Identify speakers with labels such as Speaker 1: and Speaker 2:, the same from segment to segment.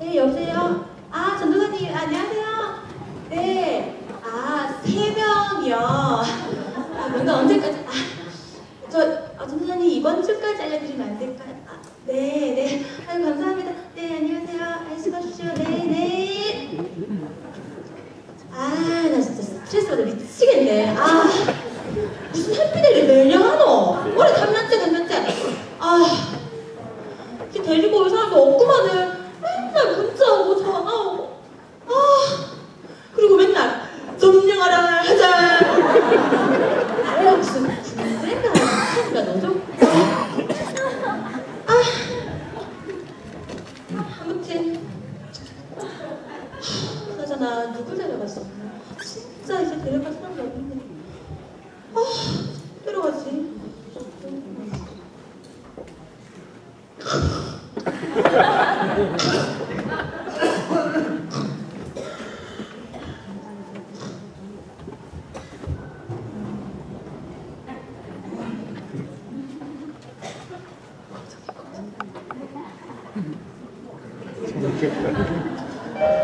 Speaker 1: 네, 여보세요? 아, 전도사님, 안녕하세요. 네. 아, 세 명이요. 아, 뭔가 언제까지, 아, 저, 아, 전도사님, 이번 주까지 알려드리면 안 될까요? 아, 네, 네. 아유, 감사합니다. 네, 안녕하세요. 아, 수고하십시오. 네, 네. 아, 나 진짜 스트레스 받아 미치겠네. 아, 무슨 햇빛을 매일 하노? 올해 단면째, 단면째. 아, 이렇게 데리고 올 사람도 없구만은. 맨날 문자 오고 전화 오고 아 그리고 맨날 점령하라 하자 내가 무슨 군대가 아닌가 너도 아 아무튼 하, 그나저나 누굴 데려갔어. 진짜 이제 데려갈 사람도 없는데. 아 데려가지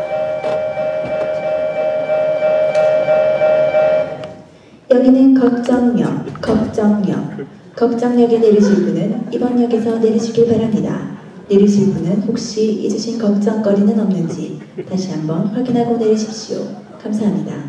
Speaker 2: 여기는 걱정역, 걱정역. 걱정역에 내리실 분은 이번 역에서 내리시길 바랍니다. 내리실 분은 혹시 잊으신 걱정거리는 없는지 다시 한번 확인하고 내리십시오. 감사합니다.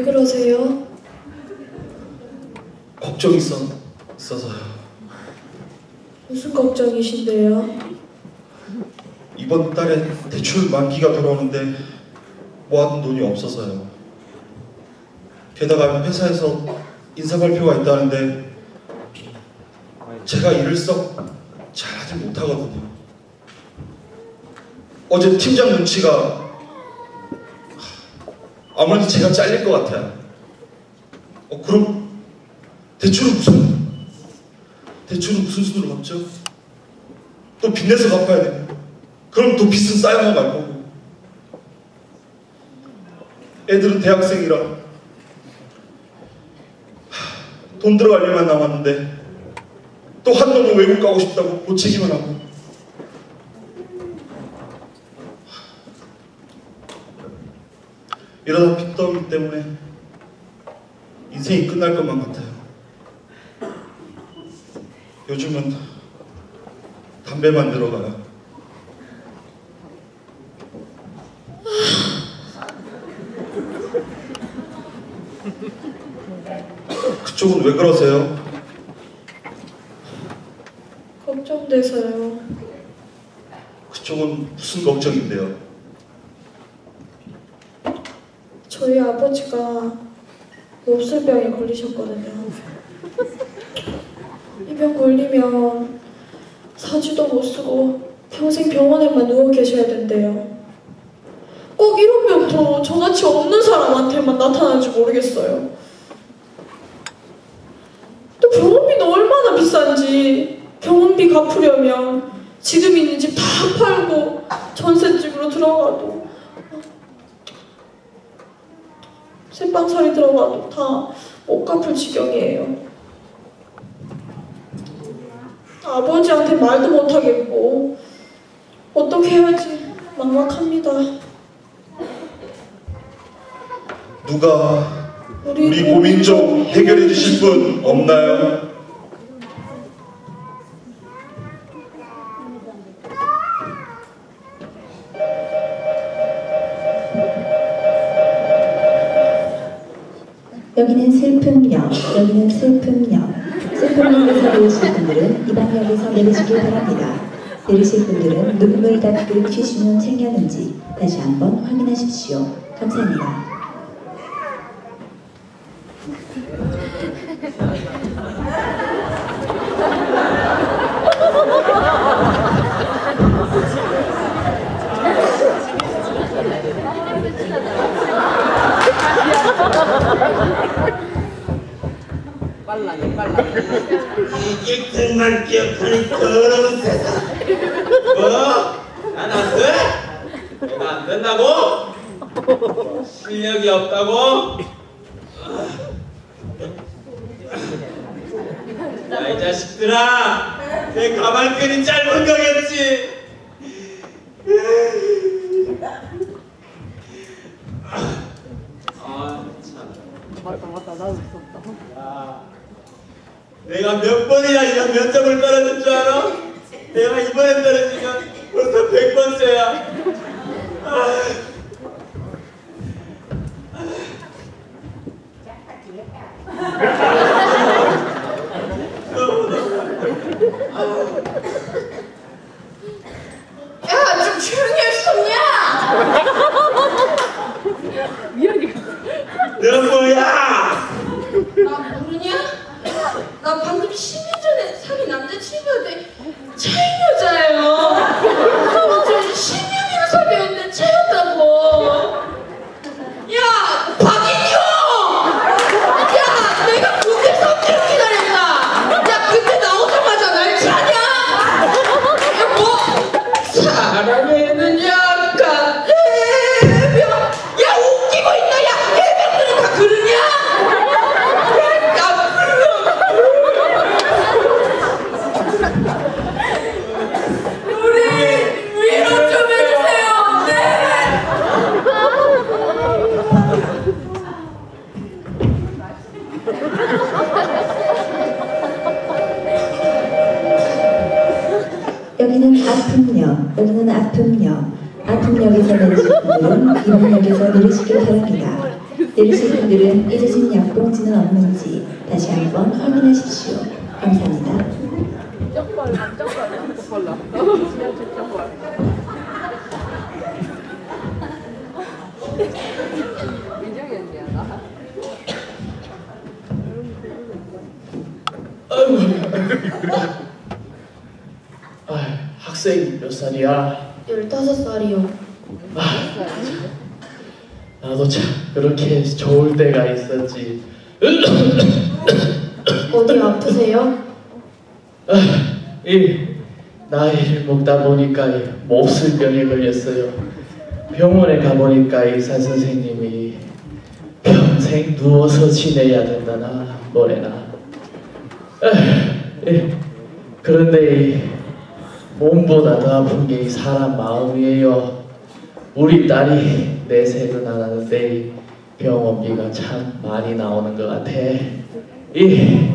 Speaker 3: 왜 그러세요?
Speaker 4: 걱정이 있어, 있어서요.
Speaker 3: 무슨 걱정이신데요?
Speaker 4: 이번 달에 대출 만기가 돌아오는데 모아둔 돈이 없어서요. 게다가 회사에서 인사 발표가 있다는데 제가 일을 썩 잘하지 못하거든요. 어제 팀장 눈치가 아무래도 제가 잘릴 것 같아요. 어, 그럼 대출은 무슨 대출은 무슨 수로 갚죠? 또 빚내서 갚아야 되고 그럼 또 빚은 쌓여만 갈 거고 애들은 대학생이라 하, 돈 들어갈 일만 남았는데 또 한 놈은 외국 가고 싶다고 고치기만 하고 이러다 빚더미 때문에 인생이 끝날 것만 같아요. 요즘은 담배만 들어가요. 그쪽은 왜 그러세요?
Speaker 3: 걱정돼서요.
Speaker 4: 그쪽은 무슨 걱정인데요?
Speaker 3: 저희 아버지가 몹쓸병에 걸리셨거든요. 이 병 걸리면 사지도 못 쓰고 평생 병원에만 누워 계셔야 된대요. 꼭 이런 병도 저같이 없는 사람한테만 나타나는지 모르겠어요. 또 병원비는 얼마나 비싼지 병원비 갚으려면 지금 있는 집 다 팔고 전셋집으로 들어가도 새빵살이 들어가도 다못 갚을 지경이에요. 아버지한테 말도 못하겠고 어떻게 해야지 막막합니다.
Speaker 4: 누가
Speaker 3: 우리,
Speaker 4: 우리 고민 좀 해결해 주실 분 없나요?
Speaker 2: 여기는 슬픔역, 여기는 슬픔역. 슬픔역에서 내리실 분들은 이번 역에서 내리시길 바랍니다. 내리실 분들은 눈물 닦을 퀴즈는 생겼는지 다시 한번 확인하십시오. 감사합니다.
Speaker 5: 빨라요, 빨라.
Speaker 6: 이게 정말 기억하는 더러운 세상.
Speaker 5: 뭐? 난안 돼? 내가 안 된다고? 실력이 없다고? 야, 이 자식들아! 내 가방끈이 짧은 거겠지? 아, 참.
Speaker 7: 맞다 맞다 나도 있었다
Speaker 5: 야, 내가 몇 번이나 이런 면접을 떨어질 줄 알아? 내가 이번에 떨어지면 벌써 백 번째야. 아.
Speaker 8: 야,
Speaker 2: 아픔역에서 내리실 분들은 이번역에서 내리시길 바랍니다. 내리실 분들은 잊으신 약봉지는 없는지 다시 한번 확인하십시오. 감사합니다.
Speaker 9: 학생이 몇 살이야?
Speaker 8: 15살이요.
Speaker 9: 나도 참 그렇게 좋을 때가 있었지.
Speaker 8: 어디 아프세요?
Speaker 9: 아, 이 나이를 먹다 보니까 이 몹쓸 병에 걸렸어요. 병원에 가보니까 의사 선생님이 평생 누워서 지내야 된다나 뭐래나. 아, 예. 그런데 이 몸보다 더 아픈 게 이 사람 마음이에요. 우리 딸이 내세는 안 하는데 이 병원비가 참 많이 나오는 것 같아. 이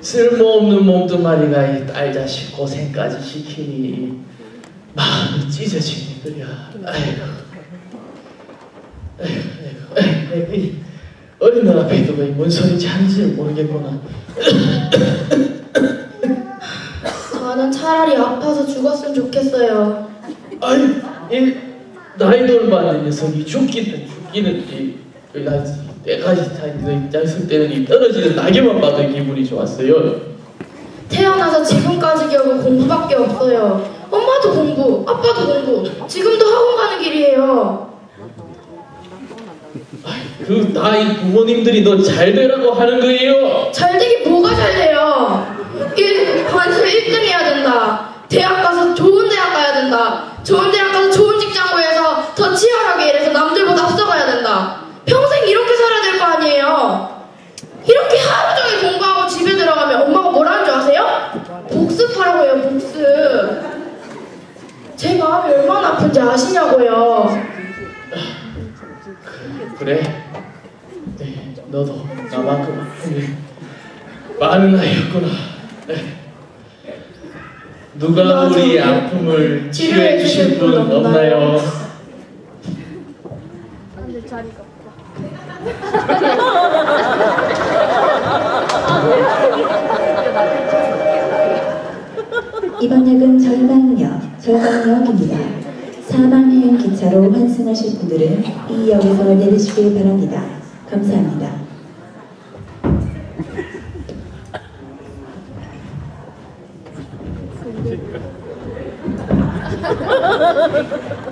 Speaker 9: 쓸모없는 몸뚱아리가 이 딸 자식 고생까지 시키니 마음이 찢어지네 그려. 아이고, 아이고, 아이고, 아이고, 이 어린 놈 앞에 두고 이뭔 소리인지 하는지를 모르겠구나.
Speaker 8: 저는 차라리 아파서 죽었으면 좋겠어요.
Speaker 9: 아이, 이 나이 돌 받는 녀석이 죽기는 죽기는 이, 이 나, 때까지 다 있을 때는 이 떨어지는 낙엽만 봐도 기분이 좋았어요.
Speaker 8: 태어나서 지금까지 기억은 공부밖에 없어요. 엄마도 공부, 아빠도 공부, 지금도 학원 가는 길이에요.
Speaker 9: 그 나이 부모님들이 너 잘 되라고 하는 거예요.
Speaker 8: 잘 되긴 뭐가 잘 돼요? 일, 반수 1등 해야 된다. 대학 가서 좋은 대학 가야 된다. 좋은 대학 가서 좋은 직장 구해서 더 치열하게 일해서 남들보다 앞서가야 된다. 평생 이렇게 살아야 될 거 아니에요? 이렇게 하루 종일 공부하고 집에 들어가면 엄마가 뭐라는 줄 아세요? 복습하라고 해요, 복습. 제 마음이 아픈지 아시냐고요.
Speaker 9: 그래? 네, 너도 나만큼 아픔이 많은 아이였구나. 네. 누가 우리 아픔을 치료해 주실 분 없나요?
Speaker 7: 근데 자리가
Speaker 2: 이번 역은 절방역, 절방역입니다. 사방행 기차로 환승하실 분들은 이 역에서 내리시길 바랍니다. 감사합니다.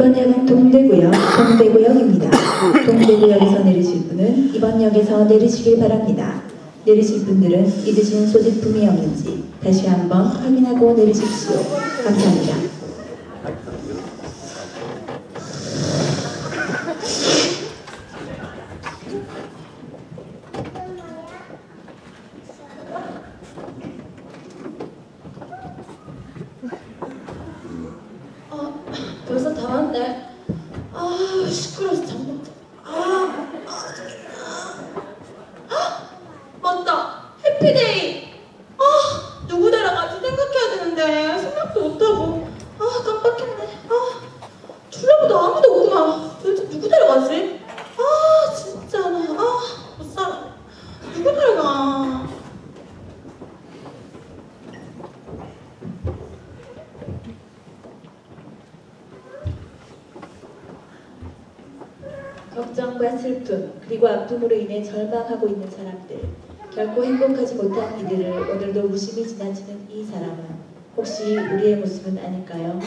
Speaker 2: 이번 역은 동대구역, 동대구역입니다. 동대구역에서 내리실 분은 이번 역에서 내리시길 바랍니다. 내리실 분들은 잊으신 소지품이 없는지 다시 한번 확인하고 내리십시오. 감사합니다.
Speaker 1: 아, 벌써 다 왔네. 아, 시끄러워서 잠못 자. 아, 아, 아, 맞다. 해피데이. 아, 누구 데려가지 생각해야 되는데 생각도 못하고. 아, 깜빡했네. 아, 둘러보다 아무도 없구만. 도대체 누구 데려가지? 아, 진짜 나, 아, 못 살아. 누구 데려가?
Speaker 2: 걱정과 슬픔 그리고 아픔으로 인해 절망하고 있는 사람들 결코 행복하지 못한 이들을 오늘도 무심히 지나치는 이 사람은 혹시 우리의 모습은 아닐까요?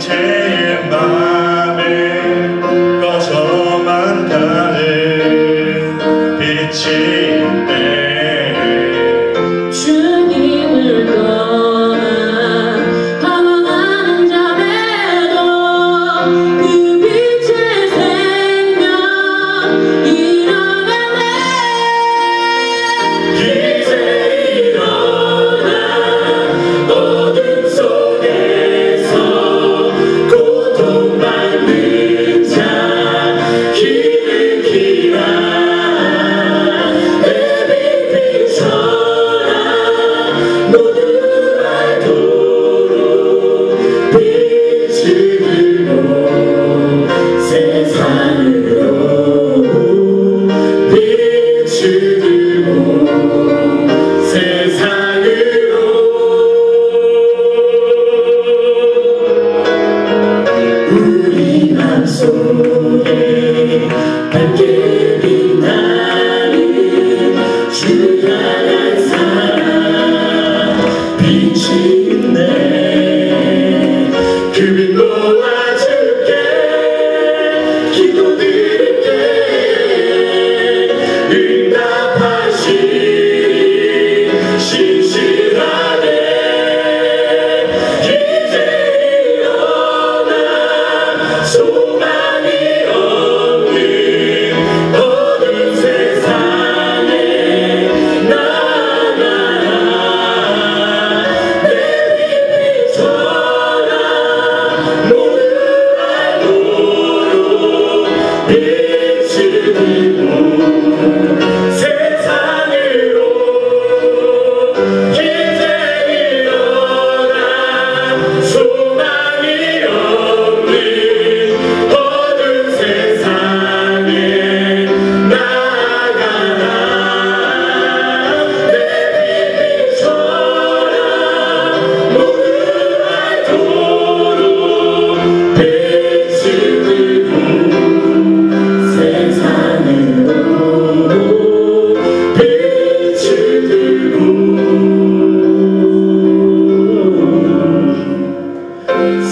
Speaker 6: take. you.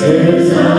Speaker 6: Tis